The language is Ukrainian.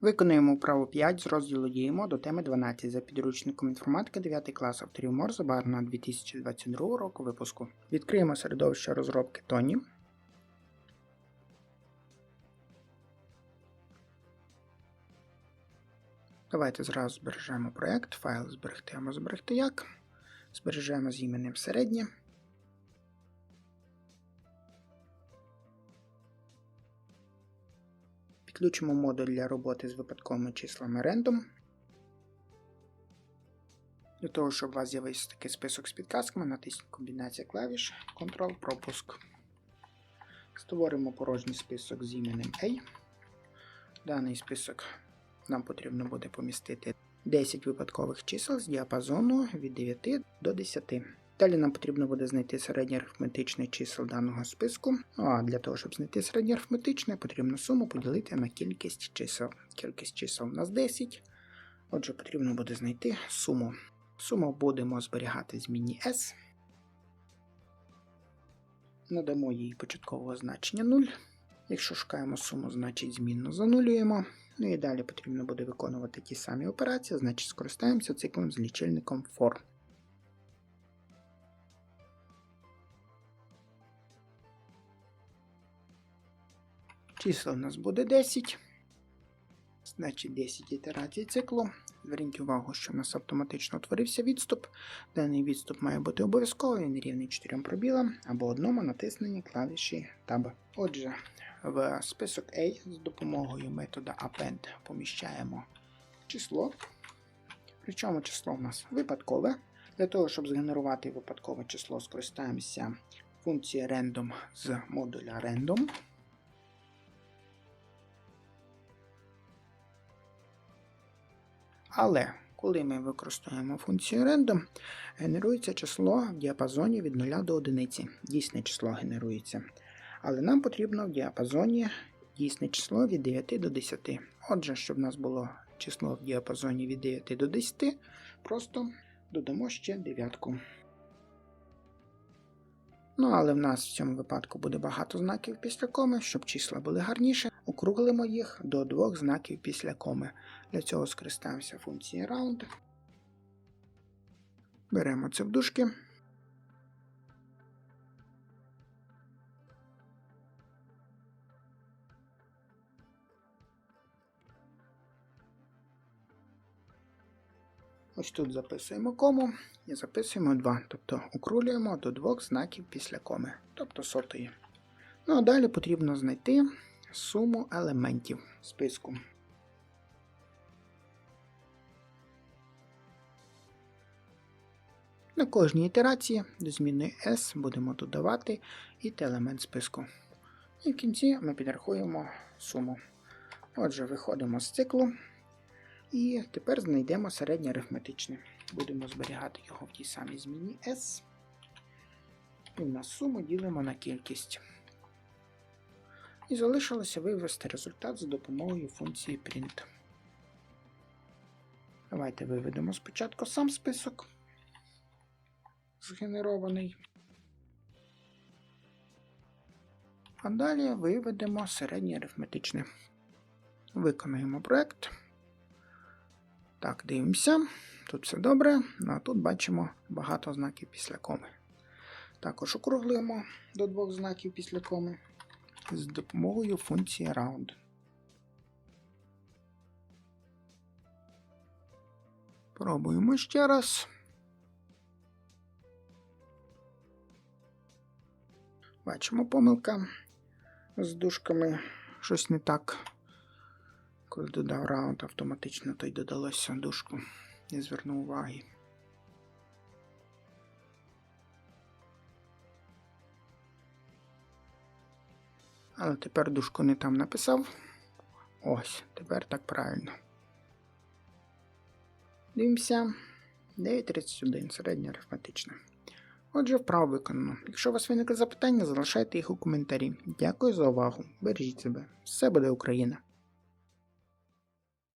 Виконуємо вправу 5 з розділу Діємо до теми 12 за підручником інформатики 9 клас авторів Морзе Барна 2022 року випуску. Відкриємо середовище розробки Тоні. Давайте зразу збережемо проєкт, файл зберегти або зберегти як. Збережемо з іменем середнє. Підключимо модуль для роботи з випадковими числами Random. Для того, щоб у вас з'явився такий список з підказками, натисніть комбінація клавіш Ctrl-пропуск. Створимо порожній список з іменем A. Даний список нам потрібно буде помістити 10 випадкових чисел з діапазону від 9 до 10. Далі нам потрібно буде знайти середнє арифметичне чисел даного списку. Ну, а для того, щоб знайти середнє арифметичне, потрібно суму поділити на кількість чисел. Кількість чисел у нас 10. Отже, потрібно буде знайти суму. Суму будемо зберігати в зміні S. Надамо їй початкового значення 0. Якщо шукаємо суму, значить змінно занулюємо. Ну і далі потрібно буде виконувати ті самі операції, значить скористаємося циклом з лічильником for. Чисел у нас буде 10. Значить 10 ітерацій циклу. Зверніть увагу, що в нас автоматично утворився відступ. Даний відступ має бути обов'язковий, він рівний 4 пробілам або одному натисненні клавіші Tab. Отже, в список A з допомогою метода append поміщаємо число. Причому число у нас випадкове. Для того, щоб згенерувати випадкове число, скористаємося функцією random з модуля random. Але коли ми використовуємо функцію random, генерується число в діапазоні від 0 до 1. Дійсне число генерується. Але нам потрібно в діапазоні дійсне число від 9 до 10. Отже, щоб в нас було число в діапазоні від 9 до 10, просто додамо ще дев'ятку. Ну, але в нас в цьому випадку буде багато знаків після коми, щоб числа були гарніше, округлимо їх до двох знаків після коми. Для цього скористаємося функцією round. Беремо це в дужки. Ось тут записуємо кому і записуємо 2, тобто окрулюємо до двох знаків після коми, тобто сотої. Ну а далі потрібно знайти суму елементів списку. На кожній ітерації до зміни S будемо додавати і елемент списку. І в кінці ми підрахуємо суму. Отже, виходимо з циклу. І тепер знайдемо середнє арифметичне. Будемо зберігати його в тій самій зміні S. І на суму ділимо на кількість. І залишилося вивести результат за допомогою функції print. Давайте виведемо спочатку сам список згенерований. А далі виведемо середнє арифметичне. Виконуємо проект. Так, дивимося. Тут все добре, ну, а тут бачимо багато знаків після коми. Також округлюємо до двох знаків після коми з допомогою функції round. Пробуємо ще раз. Бачимо помилка з дужками щось не так. Коли додав раунд, автоматично то й додалося дужку. Не звернув уваги. Але тепер дужку не там написав. Ось, тепер так правильно. Дивимося. 9.31, середнє арифметичне. Отже, вправо виконано. Якщо у вас виникли запитання, залишайте їх у коментарі. Дякую за увагу. Бережіть себе. Все буде Україна!